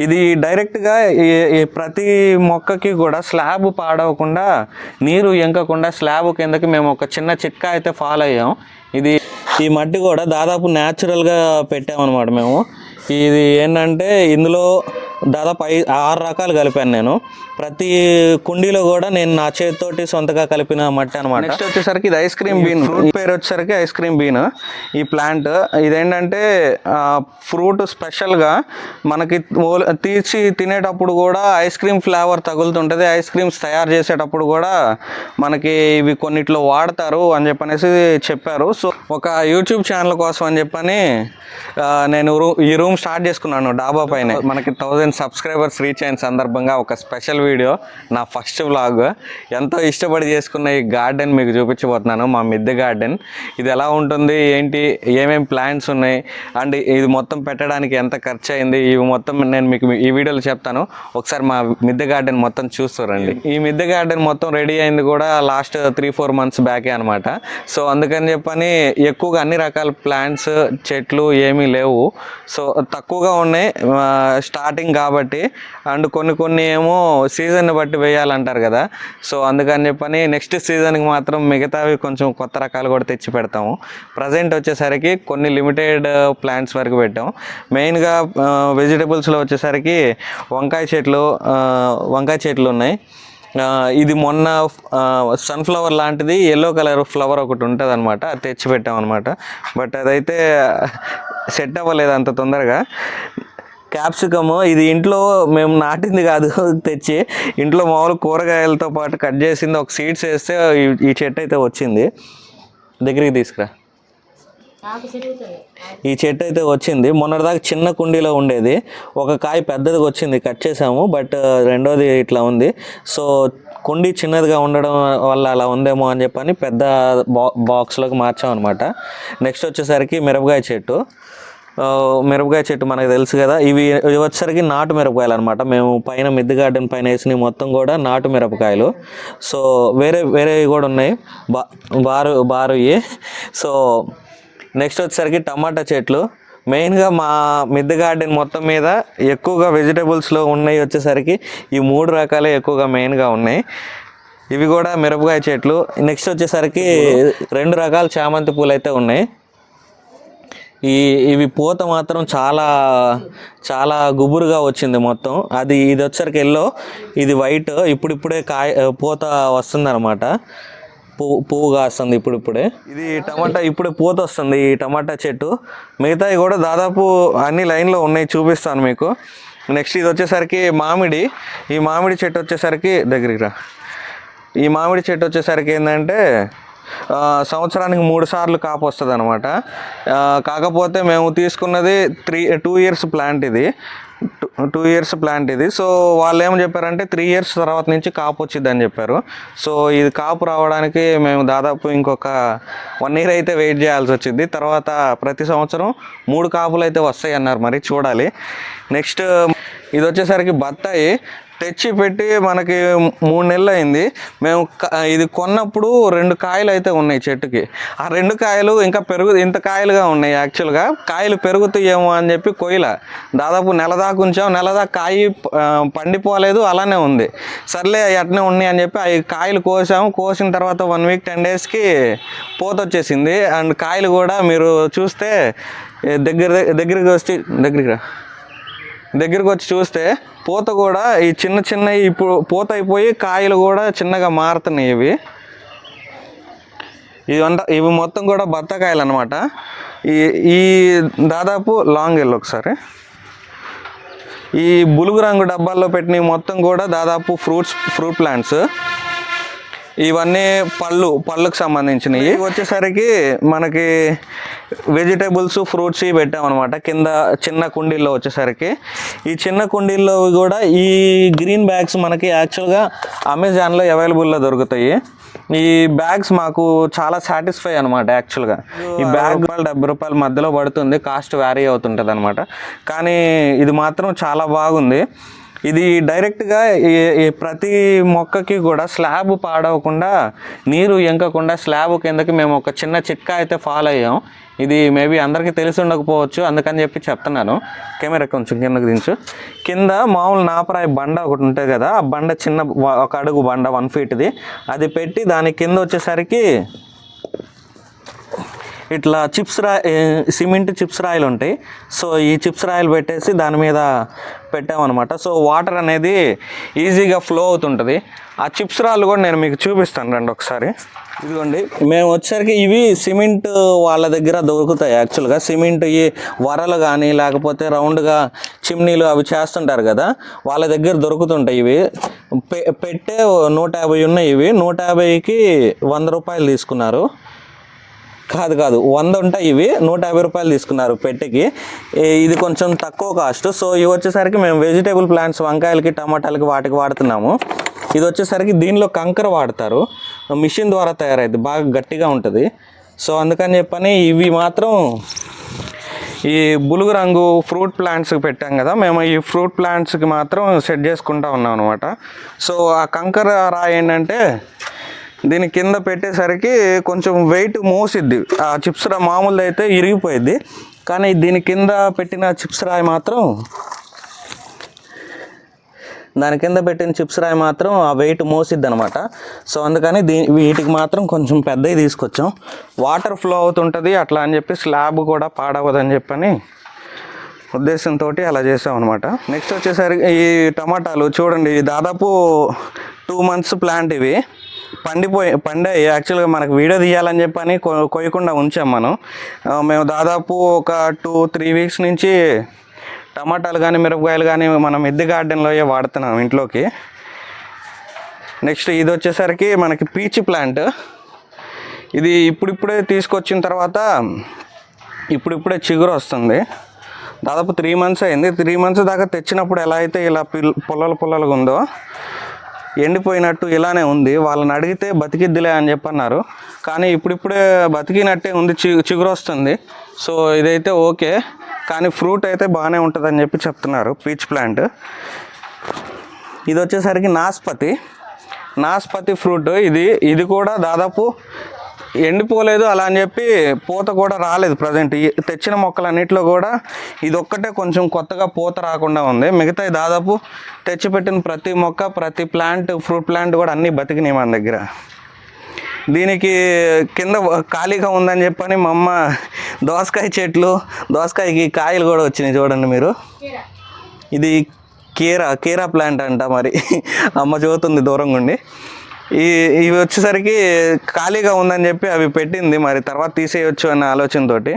ఇది డైరెక్ట్గా ఈ- ప్రతి మొక్కకి కూడా స్లాబ్ పాడవకుండా నీరు ఎంకకుండా స్లాబ్ కిందకి మేము ఒక చిన్న చిట్కా అయితే ఫాలో అయ్యాం. ఇది ఈ మట్టి కూడా దాదాపు న్యాచురల్గా పెట్టామన్నమాట మేము. ఇది ఏంటంటే ఇందులో దాదాపు ఐ ఆరు రకాలు కలిపాను నేను. ప్రతి కుండీలో కూడా నేను నా చేతితోటి సొంతగా కలిపిన మట్టి అనమాట నెక్స్ట్ వచ్చేసరికి ఇది ఐస్ క్రీమ్ బీన్ ఫ్రూట్ పేరు వచ్చేసరికి ఐస్ క్రీమ్ బీన్ ఈ ప్లాంట్ ఇదేంటంటే ఫ్రూట్ స్పెషల్గా మనకి తీసి తినేటప్పుడు కూడా ఐస్ క్రీమ్ ఫ్లేవర్ తగులుతుంటుంది. ఐస్ క్రీమ్స్ తయారు చేసేటప్పుడు కూడా మనకి ఇవి కొన్నిట్లో వాడతారు అని చెప్పనేసి చెప్పారు. సో ఒక యూట్యూబ్ ఛానల్ కోసం అని చెప్పని నేను ఈ రూమ్ స్టార్ట్ చేసుకున్నాను డాబా పైన. మనకి థౌజండ్ సబ్స్క్రైబర్స్ రీచ్ అయిన సందర్భంగా ఒక స్పెషల్ వీడియో నా ఫస్ట్ వ్లాగ్. ఎంతో ఇష్టపడి చేసుకున్న ఈ గార్డెన్ మీకు చూపించబోతున్నాను మా మిద్దె గార్డెన్. ఇది ఎలా ఉంటుంది ఏంటి ఏమేమి ప్లాంట్స్ ఉన్నాయి అండ్ ఇది మొత్తం పెట్టడానికి ఎంత ఖర్చు అయింది ఇవి మొత్తం నేను మీకు ఈ వీడియోలో చెప్తాను. ఒకసారి మా మిద్దె గార్డెన్ మొత్తం చూస్తారండి ఈ మిద్దె గార్డెన్ మొత్తం రెడీ అయింది కూడా లాస్ట్ త్రీ ఫోర్ మంత్స్ బ్యాకే అనమాట సో అందుకని చెప్పని ఎక్కువగా అన్ని రకాల ప్లాంట్స్ చెట్లు ఏమీ లేవు. సో తక్కువగా ఉన్నాయి స్టార్టింగ్ కాబట్టి అండ్ కొన్ని కొన్ని ఏమో సీజన్ బట్టి వేయాలంటారు కదా. సో అందుకని చెప్పని నెక్స్ట్ సీజన్కి మాత్రం మిగతావి కొంచెం కొత్త రకాలు కూడా తెచ్చి పెడతాము. ప్రజెంట్ వచ్చేసరికి కొన్ని లిమిటెడ్ ప్లాంట్స్ వరకు పెట్టాం మెయిన్గా వెజిటబుల్స్లో వచ్చేసరికి వంకాయ చెట్లు వంకాయ చెట్లు ఉన్నాయి. ఇది మొన్న సన్ఫ్లవర్ లాంటిది ఎల్లో కలర్ ఫ్లవర్ ఒకటి ఉంటుంది అనమాట అది తెచ్చి పెట్టాం అనమాట బట్ అదైతే సెట్ అవ్వలేదు అంత తొందరగా. క్యాప్సికమ్ ఇది ఇంట్లో మేము నాటింది కాదు తెచ్చి ఇంట్లో మామూలు కూరగాయలతో పాటు కట్ చేసింది ఒక సీడ్స్ వేస్తే ఈ- చెట్టు అయితే వచ్చింది. దగ్గరికి తీసుకురా. ఈ చెట్టు అయితే వచ్చింది. మొన్నటిదాకా చిన్న కుండీలో ఉండేది. ఒక కాయ పెద్దదిగా వచ్చింది కట్ చేసాము బట్ రెండోది ఇట్లా ఉంది. సో కుండీ చిన్నదిగా ఉండడం వల్ల అలా ఉందేమో అని చెప్పని పెద్ద బా బాక్స్లోకి మార్చాం అనమాట నెక్స్ట్ వచ్చేసరికి మిరపకాయ చెట్టు. మిరపకాయ చెట్టు మనకు తెలుసు కదా. ఇవి ఇవి వచ్చేసరికి నాటు మిరపకాయలు అనమాట మేము పైన మిద్ది గార్డెన్ పైన వేసినవి మొత్తం కూడా నాటు మిరపకాయలు. సో వేరే వేరేవి కూడా ఉన్నాయి. బా బారు బారువి సో నెక్స్ట్ వచ్చేసరికి టమాటా చెట్లు. మెయిన్గా మా మిద్దె గార్డెన్ మొత్తం మీద ఎక్కువగా వెజిటేబుల్స్లో ఉన్నాయి వచ్చేసరికి ఈ మూడు రకాలే ఎక్కువగా మెయిన్గా ఉన్నాయి. ఇవి కూడా మిరపకాయ చెట్లు. నెక్స్ట్ వచ్చేసరికి రెండు రకాల చామంతి పూలు అయితే ఉన్నాయి. ఈ ఇవి పూత మాత్రం చాలా చాలా గుబురుగా వచ్చింది మొత్తం. అది ఇది వచ్చరికి ఎల్లో ఇది వైట్ ఇప్పుడిప్పుడే కాయ పూత వస్తుంది అనమాట పువ్వు పువ్వు కాస్తుంది ఇప్పుడిప్పుడే. ఇది టమాటా ఇప్పుడే పూత వస్తుంది ఈ టమాటా చెట్టు. మిగతావి కూడా దాదాపు అన్ని లైన్లో ఉన్నాయి చూపిస్తాను మీకు. నెక్స్ట్ ఇది వచ్చేసరికి మామిడి. ఈ మామిడి చెట్టు వచ్చేసరికి దగ్గరికి రా. ఈ మామిడి చెట్టు వచ్చేసరికి ఏంటంటే సంవత్సరానికి మూడు సార్లు కాపు వస్తుంది అనమాట కాకపోతే మేము తీసుకున్నది త్రీ టూ ఇయర్స్ ప్లాంట్ ఇది. టూ ఇయర్స్ ప్లాంట్ ఇది. సో వాళ్ళు ఏం చెప్పారంటే త్రీ ఇయర్స్ తర్వాత నుంచి కాపు వచ్చింది అని చెప్పారు. సో ఇది కాపు రావడానికి మేము దాదాపు ఇంకొక వన్ ఇయర్ అయితే వెయిట్ చేయాల్సి వచ్చింది. తర్వాత ప్రతి సంవత్సరం మూడు కాపులు అయితే వస్తాయి అన్నారు మరి చూడాలి. నెక్స్ట్ ఇది వచ్చేసరికి బత్తాయి. తెచ్చి పెట్టి మనకి మూడు నెలలు అయింది మేము క- ఇది కొన్నప్పుడు రెండు కాయలు అయితే ఉన్నాయి చెట్టుకి. ఆ రెండు కాయలు ఇంకా పెరుగు ఇంత కాయలుగా ఉన్నాయి యాక్చువల్గా. కాయలు పెరుగుతాయేమో అని చెప్పి కొయ్యల. దాదాపు నెల దాకా ఉంచాం. నెల దాకా కాయి పండిపోలేదు. అలానే ఉంది. సర్లే అట్నే ఉన్నాయి అని చెప్పి అవి కాయలు కోసాము కోసిన తర్వాత వన్ వీక్ టెన్ డేస్కి పోత వచ్చేసింది అండ్ కాయలు కూడా మీరు చూస్తే దగ్గర దగ్గరికి వచ్చి దగ్గరికి రా. దగ్గరికి వచ్చి చూస్తే పూత కూడా ఈ చిన్న చిన్న ఇప్పుడు పూత అయిపోయి కాయలు కూడా చిన్నగా మారుతున్నాయి ఇవి. ఇవంతా ఇవి మొత్తం కూడా బత్తకాయలు అనమాట ఈ ఈ దాదాపు లాంగ్ ఎల్ ఒకసారి. ఈ బులుగు రంగు డబ్బాల్లో పెట్టినవి మొత్తం కూడా దాదాపు ఫ్రూట్స్ ఫ్రూట్ ప్లాంట్స్. ఇవన్నీ పళ్ళు పళ్ళకు సంబంధించినవి. వచ్చేసరికి మనకి వెజిటేబుల్స్ ఫ్రూట్స్ ఇవి పెట్టామన్నమాట. కింద చిన్న కుండీల్లో వచ్చేసరికి. ఈ చిన్న కుండీల్లో కూడా ఈ గ్రీన్ బ్యాగ్స్ మనకి యాక్చువల్గా అమెజాన్లో అవైలబుల్లో దొరుకుతాయి. ఈ బ్యాగ్స్ మాకు చాలా సాటిస్ఫై అనమాట యాక్చువల్గా ఈ బ్యాగ్ డెబ్బై రూపాయల మధ్యలో పడుతుంది కాస్ట్ వ్యారీ అవుతుంటుంది అనమాట కానీ ఇది మాత్రం చాలా బాగుంది. ఇది డైరెక్ట్గా ఈ- ప్రతి మొక్కకి కూడా స్లాబ్ పాడవకుండా నీరు ఎంకకుండా స్లాబ్ కిందకి మేము ఒక చిన్న చిట్కా అయితే ఫాలో అయ్యాం. ఇది మేబీ అందరికీ తెలిసి ఉండకపోవచ్చు అందుకని చెప్పి చెప్తున్నాను. కెమెరా కొంచెం కిందకు దించు. కింద మామూలు నాపరాయి బండ ఒకటి ఉంటుంది కదా ఆ బండ చిన్న ఒక అడుగు బండ వన్ ఫీట్ది అది పెట్టి దాని కింద వచ్చేసరికి ఇట్లా చిప్స్ రా సిమెంట్ చిప్స్ రాయిలు ఉంటాయి. సో ఈ చిప్స్ రాయిలు పెట్టేసి దాని మీద పెట్టామన్నమాట. సో వాటర్ అనేది ఈజీగా ఫ్లో అవుతుంటుంది. ఆ చిప్స్ రాళ్ళు కూడా నేను మీకు చూపిస్తాను రండి ఒకసారి. ఇదిగోండి. మేము వచ్చేసరికి ఇవి సిమెంట్ వాళ్ళ దగ్గర దొరుకుతాయి యాక్చువల్గా. సిమెంట్ ఈ వరలు కానీ లేకపోతే రౌండ్గా చిమ్నీలు అవి చేస్తుంటారు కదా వాళ్ళ దగ్గర దొరుకుతుంటాయి ఇవి. పె పెట్టే నూట యాభై ఉన్నాయి ఇవి. నూట యాభైకి వంద రూపాయలు తీసుకున్నారు. కాదు కాదు. వంద ఉంటాయి ఇవి. నూట యాభై రూపాయలు తీసుకున్నారు పెట్టెకి. ఇది కొంచెం తక్కువ కాస్ట్. సో ఇవి వచ్చేసరికి మేము వెజిటేబుల్ ప్లాంట్స్ వంకాయలకి టమాటాలకి వాటికి వాడుతున్నాము. ఇది వచ్చేసరికి దీనిలో కంకర వాడతారు. మిషన్ ద్వారా తయారైంది బాగా గట్టిగా ఉంటుంది. సో అందుకని చెప్పని ఇవి మాత్రం ఈ బులుగు రంగు ఫ్రూట్ ప్లాంట్స్కి పెట్టాం కదా మేము ఈ ఫ్రూట్ ప్లాంట్స్కి మాత్రం సెట్ చేసుకుంటా ఉన్నాం అనమాట సో ఆ కంకర రాయి ఏంటంటే దీని కింద పెట్టేసరికి కొంచెం వెయిట్ మోసిద్ది. ఆ చిప్స్ రా మామూలుది అయితే ఇరిగిపోయిద్ది. కానీ దీని కింద పెట్టిన చిప్స్ రాయి మాత్రం దాని కింద పెట్టిన చిప్స్ రాయి మాత్రం ఆ వెయిట్ మోసిద్ది అనమాట సో అందుకని దీ వీటికి మాత్రం కొంచెం పెద్దవి తీసుకొచ్చాం. వాటర్ ఫ్లో అవుతుంటుంది అట్లా అని చెప్పి స్లాబ్ కూడా పాడవదని చెప్పని ఉద్దేశంతో అలా చేసాం అనమాట నెక్స్ట్ వచ్చేసరికి ఈ టమాటాలు చూడండి దాదాపు టూ మంత్స్ ప్లాంట్ ఇవి. పండిపోయి పండాయి యాక్చువల్గా మనకు వీడియో తీయాలని చెప్పని కొయ్యకుండా ఉంచాం మనం. మేము దాదాపు ఒక టూ త్రీ వీక్స్ నుంచి టమాటాలు కానీ మిరపకాయలు కానీ మనం మిద్దె గార్డెన్లో వాడుతున్నాం ఇంట్లోకి. నెక్స్ట్ ఇది వచ్చేసరికి మనకి పీచ్ ప్లాంట్. ఇది ఇప్పుడిప్పుడే తీసుకొచ్చిన తర్వాత ఇప్పుడిప్పుడే చిగురు వస్తుంది. దాదాపు త్రీ మంత్స్ అయింది. త్రీ మంత్స్ దాకా తెచ్చినప్పుడు ఎలా అయితే ఇలా పిల్ పొల్లలు పొల్లలుగా ఉందో ఎండిపోయినట్టు ఇలానే ఉంది. వాళ్ళని అడిగితే బతికిద్దిలే అని చెప్పన్నారు. కానీ ఇప్పుడిప్పుడే బతికినట్టే ఉంది చి చిగురు వస్తుంది సో ఇదైతే ఓకే. కానీ ఫ్రూట్ అయితే బాగానే ఉంటుందని చెప్పి చెప్తున్నారు పీచ్ ప్లాంట్. ఇది వచ్చేసరికి నాస్పతి. నాస్పతి ఫ్రూట్. ఇది ఇది కూడా దాదాపు ఎండిపోలేదు అలా అని చెప్పి పూత కూడా రాలేదు ప్రజెంట్. తెచ్చిన మొక్కలన్నింటిలో కూడా ఇది ఒక్కటే కొంచెం కొత్తగా పూత రాకుండా ఉంది. మిగతా దాదాపు తెచ్చిపెట్టిన ప్రతి మొక్క ప్రతి ప్లాంట్ ఫ్రూట్ ప్లాంట్ కూడా అన్నీ బతికినాయి మన దగ్గర. దీనికి కింద ఖాళీగా ఉందని చెప్పని మా అమ్మ దోసకాయ చెట్లు దోసకాయకి కాయలు కూడా వచ్చినాయి చూడండి మీరు. ఇది కీరా కీరా ప్లాంట్ అంట మరి. అమ్మ చూస్తుంది దూరంగా ఉండి ఈ ఇవి వచ్చేసరికి ఖాళీగా ఉందని చెప్పి అవి పెట్టింది. మరి తర్వాత తీసేయొచ్చు అన్న ఆలోచనతోటి.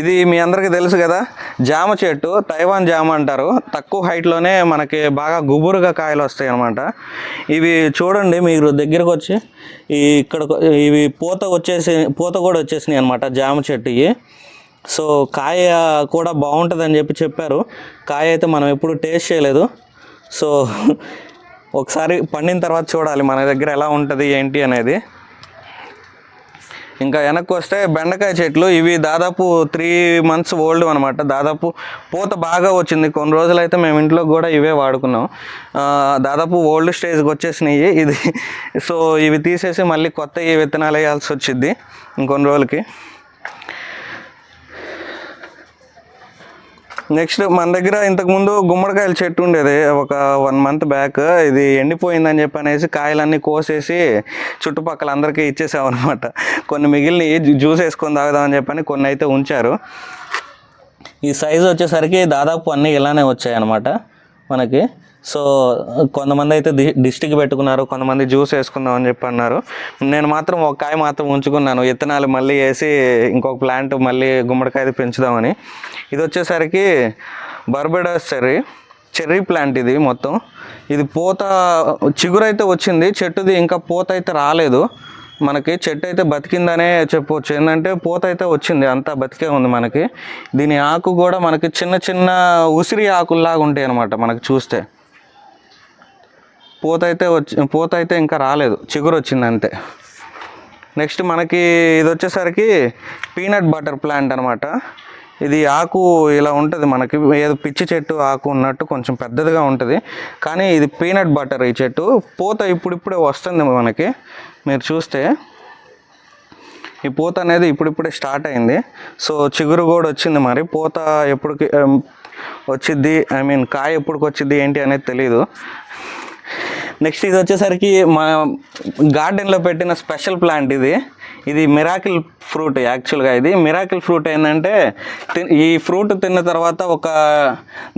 ఇది మీ అందరికీ తెలుసు కదా జామ చెట్టు తైవాన్ జామ అంటారు. తక్కువ హైట్లోనే మనకి బాగా గుబురుగా కాయలు వస్తాయి అనమాట ఇవి చూడండి మీరు దగ్గరకు వచ్చి ఈ ఇక్కడ ఇవి పూత వచ్చేసి పూత కూడా వచ్చేసినాయి అనమాట జామ చెట్టు ఇవి. సో కాయ కూడా బాగుంటుందని చెప్పి చెప్పారు. కాయ అయితే మనం ఎప్పుడు టేస్ట్ చేయలేదు. సో ఒకసారి పండిన తర్వాత చూడాలి మన దగ్గర ఎలా ఉంటుంది ఏంటి అనేది. ఇంకా వెనక్కి వస్తే బెండకాయ చెట్లు ఇవి దాదాపు త్రీ మంత్స్ ఓల్డ్ అనమాట దాదాపు పూత బాగా వచ్చింది. కొన్ని రోజులు అయితే మేము ఇంట్లో కూడా ఇవే వాడుకున్నాం. దాదాపు ఓల్డ్ స్టేజ్కి వచ్చేసినాయి. ఇది సో ఇవి తీసేసి మళ్ళీ కొత్త విత్తనాలు వేయాల్సి వచ్చింది ఇంకొన్ని రోజులకి. నెక్స్ట్ మన దగ్గర ఇంతకుముందు గుమ్మడికాయల చెట్టు ఉండేది. ఒక వన్ మంత్ బ్యాక్ ఇది ఎండిపోయిందని చెప్పి అనేసి కాయలన్నీ కోసేసి చుట్టుపక్కల అందరికీ ఇచ్చేసాం అనమాట కొన్ని మిగిలిన జ్యూస్ వేసుకొని తాగుదామని చెప్పని కొన్ని అయితే ఉంచారు. ఈ సైజు వచ్చేసరికి దాదాపు అన్నీ ఇలానే వచ్చాయి అనమాట మనకి. సో కొంతమంది అయితే డిస్టిక్ పెట్టుకున్నారు కొంతమంది జ్యూస్ వేసుకుందాం అని చెప్పి అన్నారు. నేను మాత్రం ఒక కాయ మాత్రం ఉంచుకున్నాను. విత్తనాలు మళ్ళీ వేసి ఇంకొక ప్లాంట్ మళ్ళీ గుమ్మడికాయ పెంచుదామని. ఇది వచ్చేసరికి బర్బెడస్ చెర్రీ చెర్రీ ప్లాంట్ ఇది మొత్తం. ఇది పూత చిగురైతే వచ్చింది. చెట్టుది ఇంకా పూత అయితే రాలేదు. మనకి చెట్టు అయితే బతికిందనే చెప్పవచ్చు ఏంటంటే పూత అయితే వచ్చింది. అంతా బతికే ఉంది మనకి. దీని ఆకు కూడా మనకి చిన్న చిన్న ఉసిరి ఆకుల్లాగా ఉంటాయి అనమాట మనకు చూస్తే. పూత అయితే వచ్చి పూత అయితే ఇంకా రాలేదు. చిగురు వచ్చింది అంతే నెక్స్ట్ మనకి ఇది వచ్చేసరికి పీనట్ బటర్ ప్లాంట్ అనమాట ఇది ఆకు ఇలా ఉంటుంది మనకి. ఏదో పిచ్చి చెట్టు ఆకు ఉన్నట్టు కొంచెం పెద్దదిగా ఉంటుంది. కానీ ఇది పీనట్ బటర్ ఈ చెట్టు. పూత ఇప్పుడిప్పుడే వస్తుంది మనకి. మీరు చూస్తే ఈ పూత అనేది ఇప్పుడిప్పుడే స్టార్ట్ అయింది. సో చిగురు కూడా వచ్చింది మరి. పూత ఎప్పుడు వచ్చిద్ది ఐ మీన్ కాయ ఎప్పటికి వచ్చింది ఏంటి అనేది తెలియదు నెక్స్ట్ ఇది వచ్చేసరికి మా గార్డెన్లో పెట్టిన స్పెషల్ ప్లాంట్ ఇది. ఇది మిరాకిల్ ఫ్రూట్ యాక్చువల్గా ఇది మిరాకిల్ ఫ్రూట్ ఏంటంటే తి- ఈ ఫ్రూట్ తిన్న తర్వాత ఒక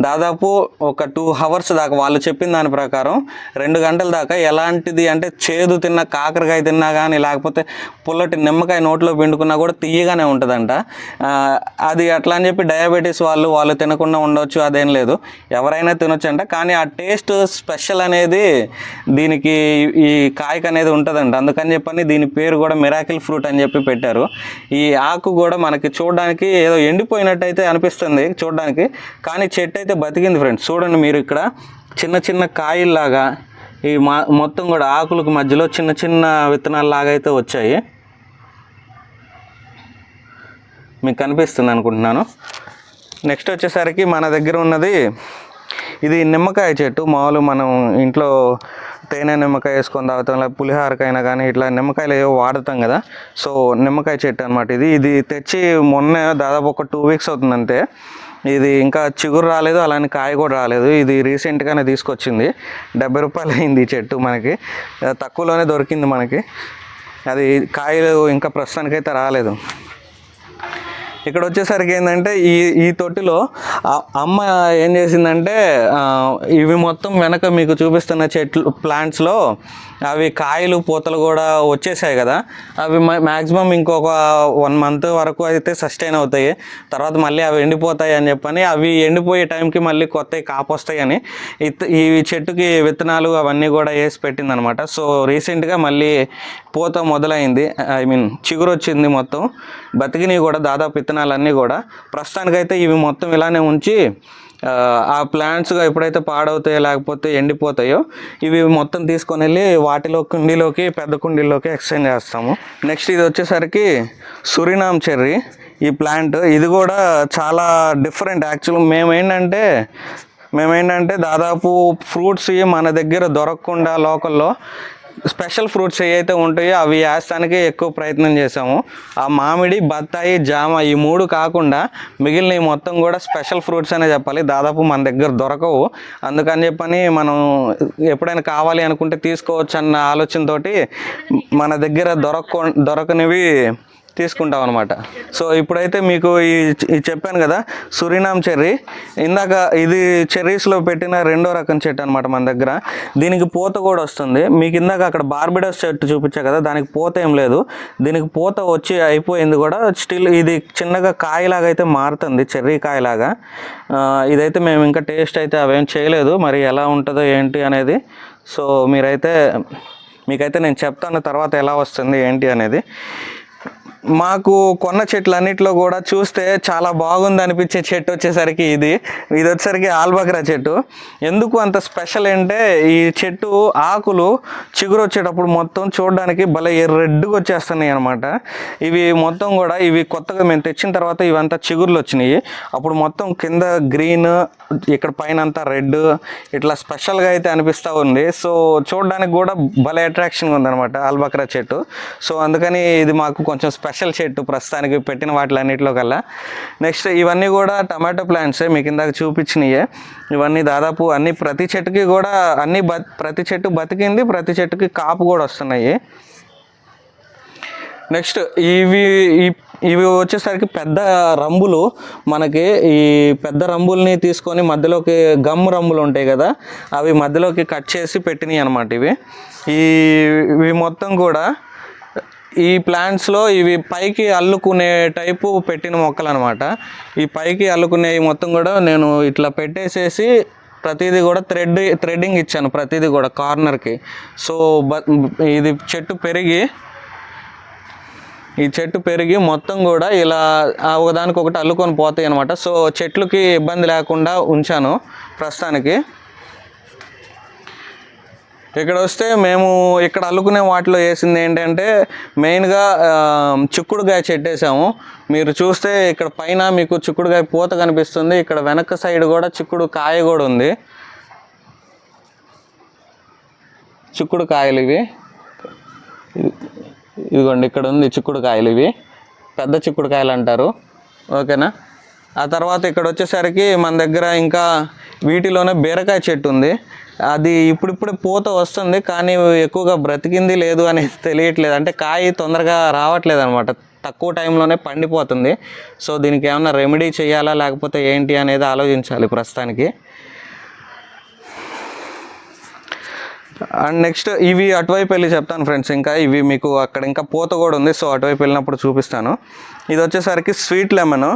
దాదాపు ఒక టూ అవర్స్ దాకా వాళ్ళు చెప్పిన దాని ప్రకారం రెండు గంటల దాకా ఎలాంటిది అంటే చేదు తిన్న కాకరకాయ తిన్నా కానీ లేకపోతే పుల్లటి నిమ్మకాయ నోట్లో పిండుకున్నా కూడా తీయగానే ఉంటుందంట. అది అట్లా అని చెప్పి డయాబెటీస్ వాళ్ళు వాళ్ళు తినకుండా ఉండొచ్చు అదేం లేదు. ఎవరైనా తినొచ్చు అంట కానీ ఆ టేస్ట్ స్పెషల్ అనేది దీనికి ఈ కాయకు అనేది ఉంటుందంట. అందుకని చెప్పని దీని పేరు కూడా మిరాకిల్ ఫ్రూట్ అని చెప్పి పెట్టారు. ఈ ఆకు కూడా మనకి చూడడానికి ఏదో ఎండిపోయినట్టు అయితే అనిపిస్తుంది చూడడానికి. కానీ చెట్టు అయితే బతికింది ఫ్రెండ్స్. చూడండి మీరు ఇక్కడ చిన్న చిన్న కాయల్లాగా ఈ మా మొత్తం కూడా ఆకులకు మధ్యలో చిన్న చిన్న విత్తనాల్లాగా అయితే వచ్చాయి. మీకు కనిపిస్తుంది అనుకుంటున్నాను. నెక్స్ట్ వచ్చేసరికి మన దగ్గర ఉన్నది ఇది నిమ్మకాయ చెట్టు. మామూలు మనం ఇంట్లో తేనె నిమ్మకాయ వేసుకొని తాగుతాం లేదా పులిహారకైనా కానీ ఇట్లా నిమ్మకాయలు ఏవో వాడతాం కదా. సో నిమ్మకాయ చెట్టు అనమాట ఇది. ఇది తెచ్చి మొన్న దాదాపు ఒక టూ వీక్స్ అవుతుంది అంతే ఇది ఇంకా చిగురు రాలేదు అలానే కాయ కూడా రాలేదు. ఇది రీసెంట్గానే తీసుకొచ్చింది. డెబ్బై రూపాయలు అయింది ఈ చెట్టు మనకి. తక్కువలోనే దొరికింది మనకి. అది కాయలు ఇంకా ప్రస్తుతానికైతే రాలేదు. ఇక్కడ వచ్చేసరికి ఏంటంటే ఈ ఈ తొట్టిలో అమ్మ ఏం చేసిందంటే ఇవి మొత్తం వెనక మీకు చూపిస్తున్న చెట్లు ప్లాంట్స్లో అవి కాయలు పూతలు కూడా వచ్చేసాయి కదా. అవి మ్యాక్సిమం ఇంకొక వన్ మంత్ వరకు అయితే సస్టైన్ అవుతాయి. తర్వాత మళ్ళీ అవి ఎండిపోతాయి అని చెప్పని అవి ఎండిపోయే టైంకి మళ్ళీ కొత్తవి కాపొస్తాయని ఇత్- ఈ చెట్టుకి విత్తనాలు అవన్నీ కూడా వేసి పెట్టిందనమాట. సో రీసెంట్గా మళ్ళీ పూత మొదలైంది. ఐ మీన్ చిగురు వచ్చింది మొత్తం. బతికినవి కూడా దాదాపు విత్తనాలన్నీ కూడా. ప్రస్తుతానికైతే ఇవి మొత్తం ఇలానే ఉంచి ఆ, ప్లాంట్స్ ఎప్పుడైతే పాడవుతాయో లేకపోతే ఎండిపోతాయో ఇవి మొత్తం తీసుకొని వెళ్ళి వాటిలో కుండీలోకి పెద్ద కుండీలోకి ఎక్స్చేంజ్ చేస్తాము. నెక్స్ట్ ఇది వచ్చేసరికి సురినామ్ చెర్రీ ఈ ప్లాంట్ ఇది కూడా చాలా డిఫరెంట్ యాక్చువల్ మేము ఏంటంటే మేమేంటంటే దాదాపు ఫ్రూట్స్ మన దగ్గర దొరకకుండా లోకల్లో స్పెషల్ ఫ్రూట్స్ ఏవైతే ఉంటాయో అవి వేస్తానికి ఎక్కువ ప్రయత్నం చేసాము ఆ మామిడి బత్తాయి జామ ఈ మూడు కాకుండా మిగిలిన మొత్తం కూడా స్పెషల్ ఫ్రూట్స్ అనే చెప్పాలి. దాదాపు మన దగ్గర దొరకవు. అందుకని చెప్పని మనం ఎప్పుడైనా కావాలి అనుకుంటే తీసుకోవచ్చు అన్న ఆలోచనతోటి మన దగ్గర దొరక దొరకనివి తీసుకుంటాం అనమాట సో ఇప్పుడైతే మీకు ఈ చెప్పాను కదా సురినామ్ చెర్రీ. ఇందాక ఇది చెర్రీస్లో పెట్టిన రెండో రకం చెట్టు అనమాట మన దగ్గర. దీనికి పూత కూడా వస్తుంది. మీకు ఇందాక అక్కడ బార్బిడస్ చెట్టు చూపించా కదా దానికి పూత ఏం లేదు. దీనికి పూత వచ్చి అయిపోయింది కూడా స్టిల్ ఇది చిన్నగా కాయలాగా అయితే మారుతుంది చెర్రీ కాయలాగా. ఇదైతే మేము ఇంకా టేస్ట్ అయితే అవేం చేయలేదు మరి ఎలా ఉంటుందో ఏంటి అనేది. సో మీరైతే మీకైతే నేను చెప్తాను తర్వాత ఎలా వస్తుంది ఏంటి అనేది. మాకు కొన్న చెట్లు అన్నిట్లో కూడా చూస్తే చాలా బాగుంది అనిపించే చెట్టు వచ్చేసరికి ఇది. ఇది వచ్చేసరికి ఆల్బక్రా చెట్టు. ఎందుకు అంత స్పెషల్ అంటే ఈ చెట్టు ఆకులు చిగురు వచ్చేటప్పుడు మొత్తం చూడడానికి భలే రెడ్గా వచ్చేస్తున్నాయి అనమాట ఇవి మొత్తం కూడా ఇవి కొత్తగా మేము తెచ్చిన తర్వాత ఇవంతా చిగుర్లు వచ్చినాయి. అప్పుడు మొత్తం కింద గ్రీన్ ఇక్కడ పైన అంతా రెడ్ ఇట్లా స్పెషల్గా అయితే అనిపిస్తూ ఉంది. సో చూడడానికి కూడా భలే అట్రాక్షన్గా ఉందన్నమాట ఆల్బక్రా చెట్టు. సో అందుకని ఇది మాకు కొంచెం స్పెషల్ చెట్టు ప్రస్తుతానికి పెట్టిన వాటిలన్నిటిలో కల్లా. నెక్స్ట్ ఇవన్నీ కూడా టమాటో ప్లాంట్సే మీకు ఇందాక చూపించినయే. ఇవన్నీ దాదాపు అన్ని ప్రతి చెట్టుకి కూడా అన్ని బ ప్రతి చెట్టు బతికింది ప్రతి చెట్టుకి కాపు కూడా వస్తున్నాయి. నెక్స్ట్ ఇవి ఇవి వచ్చేసరికి పెద్ద రంబులు. మనకి ఈ పెద్ద రంబుల్ని తీసుకొని మధ్యలోకి గమ్ రంబులు ఉంటాయి కదా అవి మధ్యలోకి కట్ చేసి పెట్టినాయి అనమాట ఇవి. ఈ ఇవి మొత్తం కూడా ఈ ప్లాంట్స్లో ఇవి పైకి అల్లుకునే టైపు పెట్టిన మొక్కలు అనమాట ఈ పైకి అల్లుకునేవి మొత్తం కూడా నేను ఇట్లా పెట్టేసేసి ప్రతిదీ కూడా థ్రెడ్ థ్రెడ్డింగ్ ఇచ్చాను ప్రతిదీ కూడా కార్నర్కి సో బ ఇది చెట్టు పెరిగి ఈ చెట్టు పెరిగి మొత్తం కూడా ఇలా ఆ ఒకదానికి ఒకటి అల్లుకొని పోతాయి అనమాట సో చెట్లుకి ఇబ్బంది లేకుండా ఉంచాను ప్రస్తుతానికి. ఇక్కడ వస్తే మేము ఇక్కడ అల్లుకునే వాటిలో వేసింది ఏంటంటే మెయిన్గా చిక్కుడుకాయ చెట్టేసాము. మీరు చూస్తే ఇక్కడ పైన మీకు చిక్కుడుకాయ పూత కనిపిస్తుంది. ఇక్కడ వెనక సైడ్ కూడా చిక్కుడు కాయ కూడా ఉంది. చిక్కుడు కాయలు ఇవి. ఇదిగోండి ఇక్కడ ఉంది చిక్కుడు కాయలు ఇవి. పెద్ద చిక్కుడుకాయలు అంటారు. ఓకేనా? ఆ తర్వాత ఇక్కడ వచ్చేసరికి మన దగ్గర ఇంకా వీటిలోనే బీరకాయ చెట్టు ఉంది. అది ఇప్పుడిప్పుడే పూత వస్తుంది కానీ ఎక్కువగా బ్రతికింది లేదు అనేది తెలియట్లేదు. అంటే కాయ తొందరగా రావట్లేదు అనమాట తక్కువ టైంలోనే పండిపోతుంది. సో దీనికి ఏమన్నా రెమెడీ చేయాలా లేకపోతే ఏంటి అనేది ఆలోచించాలి ప్రస్తుతానికి. అండ్ నెక్స్ట్ ఇవి అటువైపు వెళ్ళి చెప్తాను ఫ్రెండ్స్ ఇంకా ఇవి మీకు అక్కడ ఇంకా పూత కూడా ఉంది సో అటువైపు వెళ్ళినప్పుడు చూపిస్తాను. ఇది వచ్చేసరికి స్వీట్ లెమన్.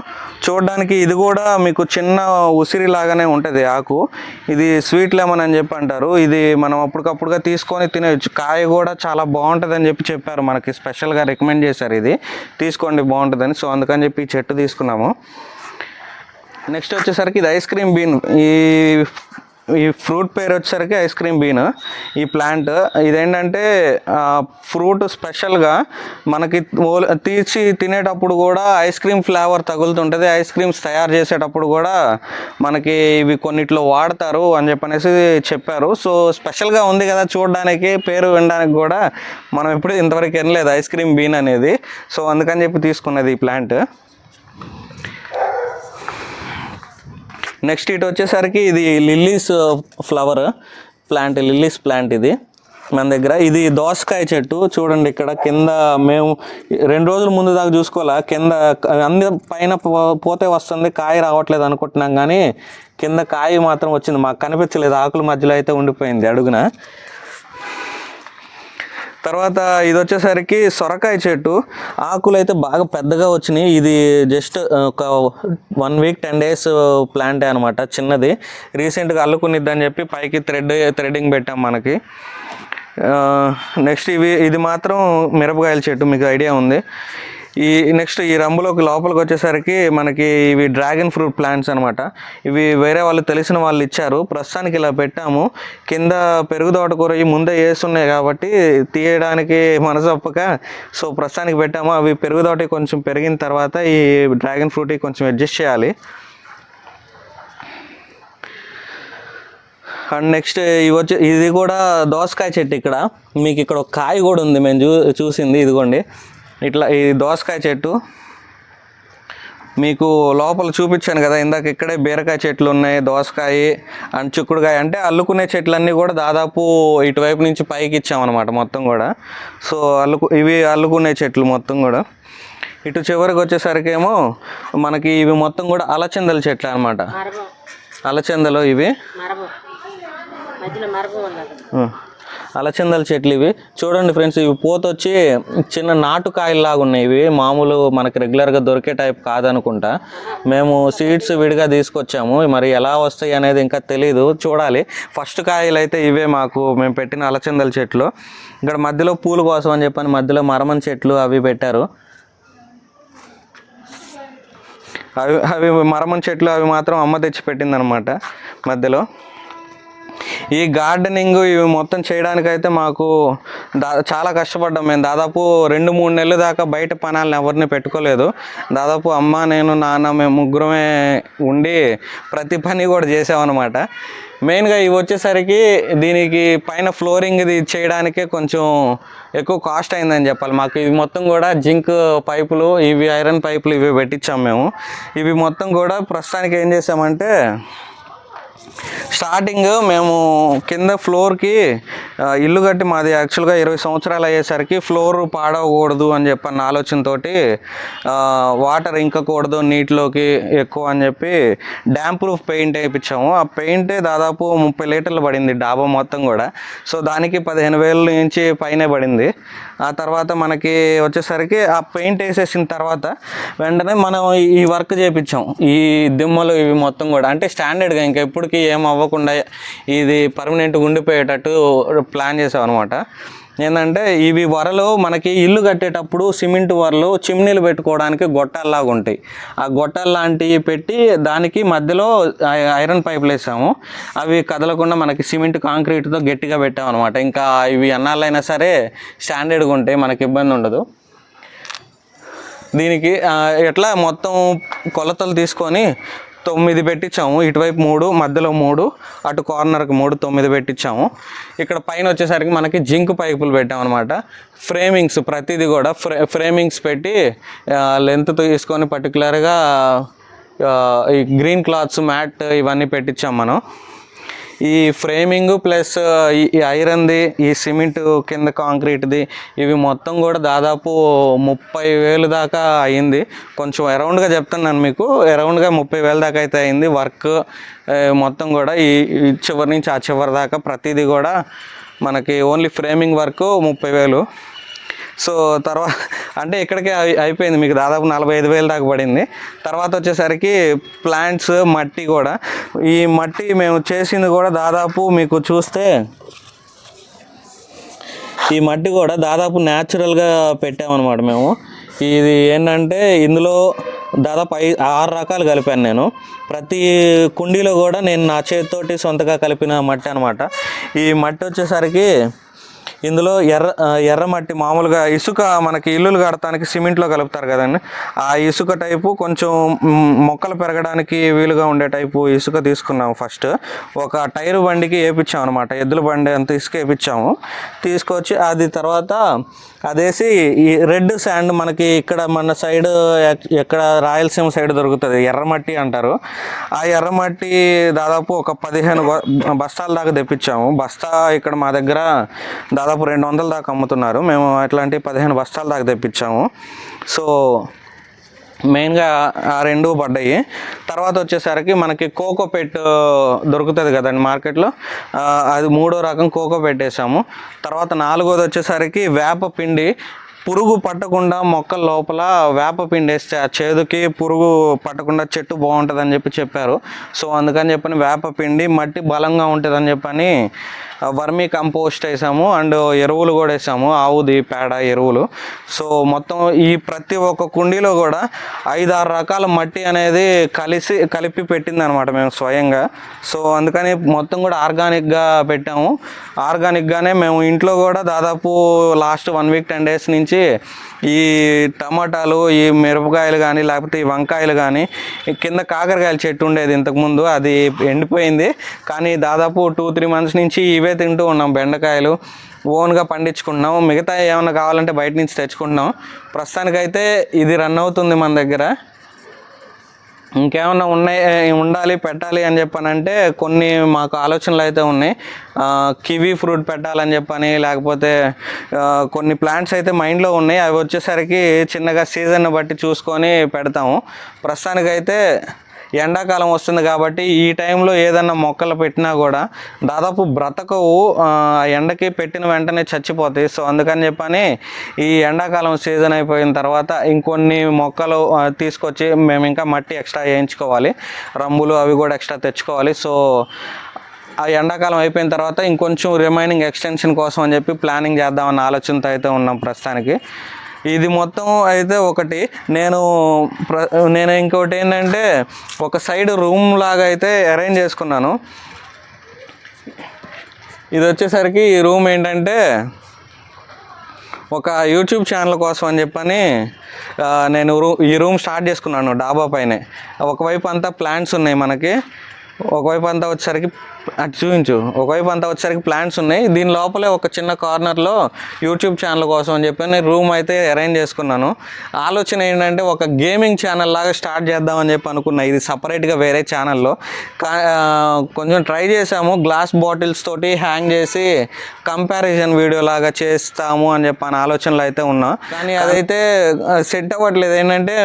చూడడానికి ఇది కూడా మీకు చిన్న ఉసిరి లాగానే ఉంటుంది ఆకు. ఇది స్వీట్ లెమన్ అని చెప్పి అంటారు. ఇది మనం అప్పటికప్పుడుగా తీసుకొని తినేయచ్చు. కాయ కూడా చాలా బాగుంటుంది అని చెప్పి చెప్పారు మనకి. స్పెషల్గా రికమెండ్ చేశారు ఇది. తీసుకోండి బాగుంటుందని. సో అందుకని చెప్పి ఈ చెట్టు తీసుకున్నాము. నెక్స్ట్ వచ్చేసరికి ఇది ఐస్ క్రీమ్ బీన్. ఈ ఈ ఫ్రూట్ పేరు వచ్చేసరికి ఐస్ క్రీమ్ బీన్. ఈ ప్లాంట్ ఇదేంటంటే ఫ్రూట్ స్పెషల్గా మనకి తీర్చి తినేటప్పుడు కూడా ఐస్ క్రీమ్ ఫ్లేవర్ తగులుతుంటుంది. ఐస్ క్రీమ్స్ తయారు చేసేటప్పుడు కూడా మనకి ఇవి కొన్నిట్లో వాడతారు అని చెప్పనేసి చెప్పారు. సో స్పెషల్గా ఉంది కదా చూడడానికి పేరు వినడానికి కూడా మనం ఎప్పుడు ఇంతవరకు వినలేదు ఐస్ క్రీమ్ బీన్ అనేది. సో అందుకని చెప్పి తీసుకున్నది ఈ ప్లాంట్. నెక్స్ట్ ఇటు వచ్చేసరికి ఇది lilies flower plant lilies plant ఇది మన దగ్గర. ఇది దోసకాయ చెట్టు. చూడండి ఇక్కడ కింద మేము రెండు రోజుల ముందు దాకా చూసుకోవాలా? కింద అన్ని పైన పో- పోతే వస్తుంది. కాయ రావట్లేదు అనుకుంటున్నాం కానీ కింద కాయ మాత్రం వచ్చింది. మాకు కనిపించలేదు. ఆకుల మధ్యలో అయితే ఉండిపోయింది అడుగున. తర్వాత ఇది వచ్చేసరికి సొరకాయ చెట్టు. ఆకులు అయితే బాగా పెద్దగా వచ్చినాయి. ఇది జస్ట్ ఒక వన్ వీక్ టెన్ డేస్ ప్లాంటే అనమాట చిన్నది. రీసెంట్గా అల్లుకునిద్దని చెప్పి పైకి థ్రెడ్ థ్రెడ్డింగ్ పెట్టాం మనకి. నెక్స్ట్ ఇవి ఇది మాత్రం మిరపకాయల చెట్టు. మీకు ఐడియా ఉంది. ఈ నెక్స్ట్ ఈ రంబులోకి లోపలికి వచ్చేసరికి మనకి ఇవి డ్రాగన్ ఫ్రూట్ ప్లాంట్స్ అనమాట ఇవి వేరే వాళ్ళు తెలిసిన వాళ్ళు ఇచ్చారు. ప్రస్తుతానికి ఇలా పెట్టాము. కింద పెరుగు తోటకూర ఈ ముందే వేస్తున్నాయి కాబట్టి తీయడానికి మనసొప్పక సో ప్రస్తుతానికి పెట్టాము. అవి పెరుగు తోట కొంచెం పెరిగిన తర్వాత ఈ డ్రాగన్ ఫ్రూట్ కొంచెం అడ్జస్ట్ చేయాలి. అండ్ నెక్స్ట్ ఇవి వచ్చి ఇది కూడా దోసకాయ చెట్టు ఇక్కడ. మీకు ఇక్కడ ఒక కాయ కూడా ఉంది. మేము చూ చూసింది. ఇదిగోండి. ఇట్లా ఈ దోసకాయ చెట్టు. మీకు లోపల చూపించాను కదా ఇందాక ఇక్కడే బీరకాయ చెట్లు ఉన్నాయి దోసకాయ అండ్ చిక్కుడుకాయ. అంటే అల్లుకునే చెట్లన్నీ కూడా దాదాపు ఇటువైపు నుంచి పైకి ఇచ్చామన్నమాట మొత్తం కూడా. సో అల్లుకు ఇవి అల్లుకునే చెట్లు మొత్తం కూడా. ఇటు చివరికి వచ్చేసరికి ఏమో మనకి ఇవి మొత్తం కూడా అలచందల చెట్లు అనమాట అలచందలు ఇవి. అలచందల చెట్లు ఇవి. చూడండి ఫ్రెండ్స్ ఇవి పూత వచ్చి చిన్న నాటు కాయల్లాగా ఉన్నాయి. ఇవి మామూలు మనకి రెగ్యులర్గా దొరికే టైప్ కాదనుకుంటా. మేము సీడ్స్ విడిగా తీసుకొచ్చాము. మరి ఎలా వస్తాయి అనేది ఇంకా తెలియదు చూడాలి. ఫస్ట్ కాయలు అయితే ఇవే మాకు. మేము పెట్టిన అలచందల చెట్లు. ఇక్కడ మధ్యలో పూలు కోసం అని చెప్పని మధ్యలో మరమన్ చెట్లు అవి పెట్టారు. అవి అవి మరమన్ చెట్లు అవి మాత్రం అమ్మ తెచ్చి పెట్టిందనమాట మధ్యలో. ఈ గార్డెనింగ్ ఇవి మొత్తం చేయడానికైతే మాకు దా చాలా కష్టపడ్డాం. మేము దాదాపు రెండు మూడు నెలల దాకా బయట పనాలను ఎవరిని పెట్టుకోలేదు. దాదాపు అమ్మ నేను నాన్న మేము ముగ్గురమే ఉండి ప్రతి పని కూడా చేసామన్నమాట. మెయిన్గా ఇవి వచ్చేసరికి దీనికి పైన ఫ్లోరింగ్ ఇది చేయడానికే కొంచెం ఎక్కువ కాస్ట్ అయిందని చెప్పాలి. మాకు ఇవి మొత్తం కూడా జింక్ పైపులు ఇవి ఐరన్ పైపులు ఇవి పెట్టించాం మేము. ఇవి మొత్తం కూడా ప్రస్తుతానికి ఏం చేసామంటే స్టార్టింగ్ మేము కింద ఫ్లోర్కి ఇల్లు కట్టి మాది యాక్చువల్గా ఇరవై సంవత్సరాలు అయ్యేసరికి ఫ్లోర్ పాడవకూడదు అని చెప్పి అన్న వాటర్ ఇంకకూడదు నీటిలోకి ఎక్కువ అని చెప్పి డ్యామ్ ప్రూఫ్ పెయింట్ వేయించాము ఆ పెయింటే దాదాపు ముప్పై లీటర్లు పడింది డాబా మొత్తం కూడా. సో దానికి పదిహేను వేల నుంచి పైనే పడింది. ఆ తర్వాత మనకి వచ్చేసరికి ఆ పెయింట్ వేసేసిన తర్వాత వెంటనే మనం ఈ వర్క్ చేయించాం ఈ దిమ్మలు ఇవి మొత్తం కూడా. అంటే స్టాండర్డ్గా ఇంకా ఎప్పటికీ ఏం అవ్వకుండా ఇది పర్మనెంట్గా ఉండిపోయేటట్టు ప్లాన్ చేసామన్నమాట ఏంటంటే ఇవి వరలు మనకి ఇల్లు కట్టేటప్పుడు సిమెంట్ వరలు చిమ్నీలు పెట్టుకోవడానికి గొట్టాల్లాగా ఉంటాయి. ఆ గొట్టాలు లాంటివి పెట్టి దానికి మధ్యలో ఐరన్ పైపులు వేసాము. అవి కదలకుండా మనకి సిమెంట్ కాంక్రీట్తో గట్టిగా పెట్టామన్నమాట. అనమాట ఇంకా ఇవి అన్నాళ్ళైనా సరే స్టాండర్డ్గా ఉంటాయి మనకి ఇబ్బంది ఉండదు. దీనికి ఎట్లా మొత్తం కొలతలు తీసుకొని తొమ్మిది పెట్టించాము. ఇటువైపు మూడు మధ్యలో మూడు అటు కార్నర్కి మూడు తొమ్మిది పెట్టించాము. ఇక్కడ పైన వచ్చేసరికి మనకి జింక్ పైపులు పెట్టామన్నమాట. ఫ్రేమింగ్స్ ప్రతిదీ కూడా ఫ్రే ఫ్రేమింగ్స్ పెట్టి లెంత్ తీసుకొని పర్టికులర్గా ఈ గ్రీన్ క్లాత్స్ మ్యాట్ ఇవన్నీ పెట్టించాం మనం. ఈ ఫ్రేమింగ్ ప్లస్ ఈ ఐరన్ది ఈ సిమెంట్ కింద కాంక్రీట్ది ఇవి మొత్తం కూడా దాదాపు ముప్పై వేలు దాకా అయింది. కొంచెం అరౌండ్గా చెప్తున్నాను మీకు. అరౌండ్గా ముప్పై వేల దాకా అయితే అయింది వర్క్. మొత్తం కూడా ఈ చివరి నుంచి ఆ చివరి దాకా ప్రతిదీ కూడా మనకి ఓన్లీ ఫ్రేమింగ్ వర్క్ ముప్పై వేలు. సో తర్వాత అంటే ఇక్కడికే అయిపోయింది మీకు దాదాపు నలభై ఐదు వేలు దాకా పడింది. తర్వాత వచ్చేసరికి ప్లాంట్స్ మట్టి కూడా. ఈ మట్టి మేము చేసింది కూడా దాదాపు మీకు చూస్తే ఈ మట్టి కూడా దాదాపు న్యాచురల్గా పెట్టామన్నమాట మేము. ఇది ఏంటంటే ఇందులో దాదాపు ఐ ఆరు రకాలు కలిపాను నేను. ప్రతి కుండీలో కూడా నేను నా చేతితోటి సొంతగా కలిపిన మట్టి అనమాట ఈ మట్టి వచ్చేసరికి ఇందులో ఎర్ర ఎర్రమట్టి మామూలుగా ఇసుక మనకి ఇల్లులు కడటానికి సిమెంట్లో కలుపుతారు కదండి. ఆ ఇసుక టైపు కొంచెం మొక్కలు పెరగడానికి వీలుగా ఉండే టైపు ఇసుక తీసుకున్నాము ఫస్ట్. ఒక టైరు బండికి వేపించాం అనమాట ఎద్దుల బండి అంత ఇసుక వేపించాము తీసుకొచ్చి అది తర్వాత అదేసి ఈ రెడ్ శాండ్ మనకి ఇక్కడ మన సైడ్ ఎక్కడ రాయలసీమ సైడ్ దొరుకుతుంది. ఎర్రమట్టి అంటారు. ఆ ఎర్రమట్టి దాదాపు ఒక పదిహేను బస్తాల దాకా తెప్పించాము. బస్తా ఇక్కడ మా దగ్గర దాదాపు రెండు వందల దాకా అమ్ముతున్నారు. మేము అట్లాంటి పదిహేను బస్తాల దాకా తెప్పించాము. సో మెయిన్గా ఆ రెండు పడ్డాయి. తర్వాత వచ్చేసరికి మనకి కోకో పెట్ దొరుకుతుంది కదండి మార్కెట్లో. అది మూడో రకం కోకో పెట్టేసాము తర్వాత నాలుగోది వచ్చేసరికి వేప పిండి. పురుగు పట్టకుండా మొక్క లోపల వేప పిండి వేస్తే ఆ చేదుకి పురుగు పట్టకుండా చెట్టు బాగుంటుంది అని చెప్పి చెప్పారు. సో అందుకని చెప్పని వేప పిండి మట్టి బలంగా ఉంటుందని చెప్పని వర్మీ కంపోస్ట్ వేసాము. అండ్ ఎరువులు కూడా వేసాము. ఆవుది పేడ ఎరువులు. సో మొత్తం ఈ ప్రతి ఒక్క కుండీలో కూడా ఐదు ఆరు రకాల మట్టి అనేది కలిసి కలిపి పెట్టింది అనమాట మేము స్వయంగా. సో అందుకని మొత్తం కూడా ఆర్గానిక్గా పెట్టాము. ఆర్గానిక్గానే మేము ఇంట్లో కూడా దాదాపు last one week ten days నుంచి ఈ టమాటాలు ఈ మిరపకాయలు కానీ లేకపోతే ఈ వంకాయలు కానీ కింద కాకరకాయల చెట్టు ఉండేది ఇంతకుముందు అది ఎండిపోయింది. కానీ దాదాపు టూ త్రీ మంత్స్ నుంచి ఇవే తింటూ ఉన్నాం బెండకాయలు. ఓన్గా పండించుకుంటున్నాం. మిగతా ఏమైనా కావాలంటే బయట నుంచి తెచ్చుకుంటున్నాం. ప్రస్తుతానికైతే ఇది రన్ అవుతుంది మన దగ్గర. ఇంకేమన్నా ఉన్నాయి ఉండాలి పెట్టాలి అని చెప్పానంటే కొన్ని మాకు ఆలోచనలు అయితే ఉన్నాయి. కివీ ఫ్రూట్ పెట్టాలని చెప్పని లేకపోతే కొన్ని ప్లాంట్స్ అయితే మైండ్లో ఉన్నాయి. అవి వచ్చేసరికి చిన్నగా సీజన్ బట్టి చూసుకొని పెడతాము. ప్రస్తుతానికైతే ఎండాకాలం వస్తుంది కాబట్టి ఈ టైంలో ఏదన్నా మొక్కలు పెట్టినా కూడా దాదాపు బ్రతకవు ఆ, ఎండకి పెట్టిన వెంటనే చచ్చిపోతాయి. సో అందుకని చెప్పని ఈ ఎండాకాలం సీజన్ అయిపోయిన తర్వాత ఇంకొన్ని మొక్కలు తీసుకొచ్చి మేము ఇంకా మట్టి ఎక్స్ట్రా వేయించుకోవాలి. రంబులు అవి కూడా ఎక్స్ట్రా తెచ్చుకోవాలి. సో ఆ ఎండాకాలం అయిపోయిన తర్వాత ఇంకొంచెం రిమైనింగ్ ఎక్స్టెన్షన్ కోసం అని చెప్పి ప్లానింగ్ చేద్దామన్న ఆలోచనతో అయితే ఉన్నాం ప్రస్తుతానికి. ఇది మొత్తం అయితే ఒకటి. నేను ప్ర నేను ఇంకోటి ఏంటంటే ఒక సైడ్ రూమ్ లాగా అయితే అరేంజ్ చేసుకున్నాను. ఇది వచ్చేసరికి ఈ రూమ్ ఏంటంటే ఒక యూట్యూబ్ ఛానల్ కోసం అని చెప్పని నేను రూ ఈ రూమ్ స్టార్ట్ చేసుకున్నాను డాబా పైనే. ఒకవైపు అంతా ప్లాంట్స్ ఉన్నాయి మనకి. ఒకవైపు అంతా వచ్చేసరికి అటు చూపించు. ఒకవైపు అంతా వచ్చేసరికి ప్లాంట్స్ ఉన్నాయి. దీని లోపలే ఒక చిన్న కార్నర్లో యూట్యూబ్ ఛానల్ కోసం అని చెప్పి నేను రూమ్ అయితే అరేంజ్ చేసుకున్నాను. ఆలోచన ఏంటంటే ఒక గేమింగ్ ఛానల్ లాగా స్టార్ట్ చేద్దామని చెప్పి అనుకున్నా. ఇది సపరేట్గా వేరే ఛానల్లో కొంచెం ట్రై చేసాము గ్లాస్ బాటిల్స్ తోటి హ్యాంగ్ చేసి కంపారిజన్ వీడియో లాగా చేస్తాము అని చెప్పి అని ఆలోచనలు అయితే ఉన్నా. కానీ అదైతే సెట్ అవ్వట్లేదు. ఏంటంటే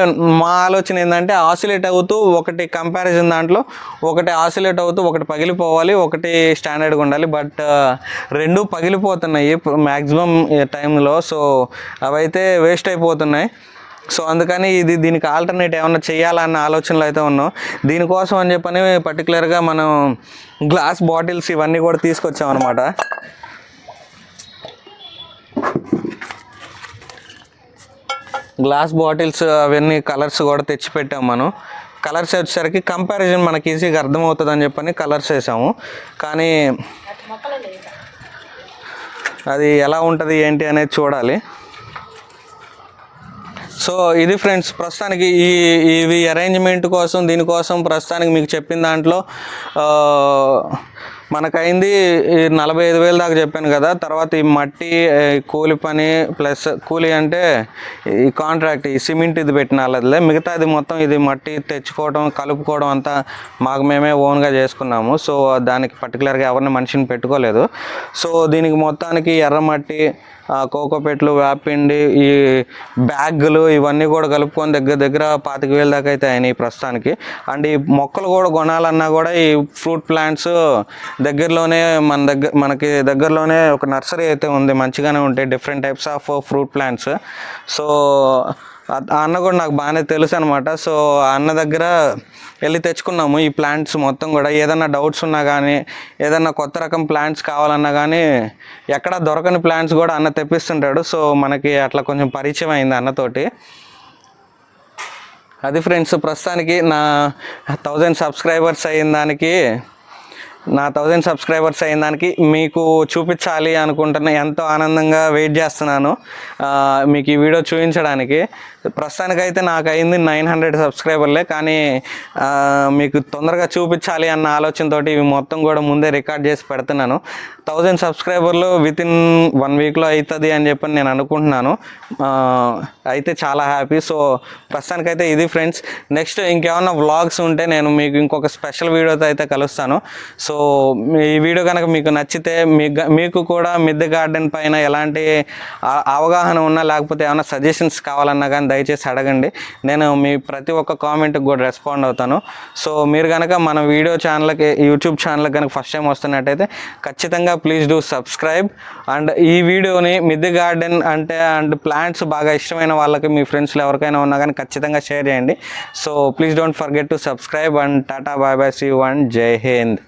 మా ఆలోచన ఏంటంటే ఆసిలేట్ అవుతూ ఒకటి కంపారిజన్ దాంట్లో ఒకటి ఆసిలేట్ అవుతూ ఒకటి పగిలిపోవాలి ఒకటి స్టాండర్డ్గా ఉండాలి. బట్ uh, రెండు పగిలిపోతున్నాయి మ్యాక్సిమం టైంలో సో అవైతే వేస్ట్ అయిపోతున్నాయి. సో అందుకని ఇది దీనికి ఆల్టర్నేట్ ఏమన్నా చేయాలన్న ఆలోచనలు అయితే ఉన్నాం. దీనికోసం అని చెప్పని పర్టికులర్గా మనం గ్లాస్ బాటిల్స్ ఇవన్నీ కూడా తీసుకొచ్చామన్నమాట గ్లాస్ బాటిల్స్ అవన్నీ కలర్స్ కూడా తెచ్చి పెట్టాం మనం. కలర్స్ వచ్చేసరికి కంపారిజన్ మనకి ఈజీగా అర్థమవుతుంది అని చెప్పని కలర్స్ వేసాము. కానీ అది ఎలా ఉంటుంది ఏంటి అనేది చూడాలి. సో ఇది ఫ్రెండ్స్ ప్రస్తుతానికి ఈ ఇవి అరేంజ్మెంట్ కోసం దీనికోసం ప్రస్తుతానికి మీకు చెప్పిన దాంట్లో మనకైంది ఈ నలభై ఐదు వేలు దాకా చెప్పాను కదా తర్వాత ఈ మట్టి కూలి పని ప్లస్ కూలి అంటే ఈ కాంట్రాక్ట్ ఈ సిమెంట్ ఇది పెట్టిన వాళ్ళదిలే. మిగతాది మొత్తం ఇది మట్టి తెచ్చుకోవడం కలుపుకోవడం అంతా మాకు మేమే ఓన్గా చేసుకున్నాము. సో దానికి పర్టికులర్గా ఎవరిని మనిషిని పెట్టుకోలేదు. సో దీనికి మొత్తానికి ఎర్రమట్టి కోకోపెట్లు వేపిండి ఈ బ్యాగులు ఇవన్నీ కూడా కలుపుకొని దగ్గర దగ్గర పాతిక వేల దాకా అయితే అయినాయి ప్రస్తుతానికి. అండ్ ఈ మొక్కలు కూడా కొనాలన్నా కూడా ఈ ఫ్రూట్ ప్లాంట్స్ దగ్గరలోనే మన దగ్గర మనకి దగ్గరలోనే ఒక నర్సరీ అయితే ఉంది. మంచిగానే ఉంటాయి. Different types of fruit plants. So ఆ అన్న కూడా నాకు బాగానే తెలుసు అనమాట సో అన్న దగ్గర వెళ్ళి తెచ్చుకున్నాము ఈ ప్లాంట్స్ మొత్తం కూడా. ఏదన్నా డౌట్స్ ఉన్నా కానీ ఏదన్నా కొత్త రకం ప్లాంట్స్ కావాలన్నా కానీ ఎక్కడ దొరకని ప్లాంట్స్ కూడా అన్న తెప్పిస్తుంటాడు. సో మనకి అట్లా కొంచెం పరిచయం అయింది అన్నతోటి అది ఫ్రెండ్స్ ప్రస్తుతానికి నా థౌజండ్ సబ్స్క్రైబర్స్ అయిన దానికి నా థౌజండ్ సబ్స్క్రైబర్స్ అయిన దానికి మీకు చూపించాలి అనుకుంటున్న ఎంతో ఆనందంగా వెయిట్ చేస్తున్నాను. మీకు ఈ వీడియో చూపించడానికి. ప్రస్తుతానికైతే నాకు అయింది నైన్ హండ్రెడ్ సబ్స్క్రైబర్లే కానీ మీకు తొందరగా చూపించాలి అన్న ఆలోచనతో ఇవి మొత్తం కూడా ముందే రికార్డ్ చేసి పెడుతున్నాను. థౌజండ్ సబ్స్క్రైబర్లు విత్ ఇన్ వన్ వీక్లో అవుతుంది అని చెప్పి నేను అనుకుంటున్నాను. అయితే చాలా హ్యాపీ. సో ప్రస్తుతానికైతే ఇది ఫ్రెండ్స్. నెక్స్ట్ ఇంకేమన్నా వ్లాగ్స్ ఉంటే నేను మీకు ఇంకొక స్పెషల్ వీడియోతో అయితే కలుస్తాను. సో ఈ వీడియో కనుక మీకు నచ్చితే మీకు కూడా మిద్దె గార్డెన్ పైన ఎలాంటి అవగాహన ఉన్నా లేకపోతే ఏమైనా సజెషన్స్ కావాలన్నా కానీ దయచేసి అడగండి. నేను మీ ప్రతి ఒక్క కామెంట్కి కూడా రెస్పాండ్ అవుతాను. సో మీరు కనుక మన వీడియో ఛానల్కి యూట్యూబ్ ఛానల్కి కనుక ఫస్ట్ టైం వస్తున్నట్టయితే ఖచ్చితంగా ప్లీజ్ డూ సబ్స్క్రైబ్ అండ్ ఈ వీడియోని మిద్ది గార్డెన్ అంటే అండ్ ప్లాంట్స్ బాగా ఇష్టమైన వాళ్ళకి మీ ఫ్రెండ్స్లో ఎవరికైనా ఉన్నా కానీ ఖచ్చితంగా షేర్ చేయండి. So please don't forget to subscribe and tata bye bye see one Jai Hind.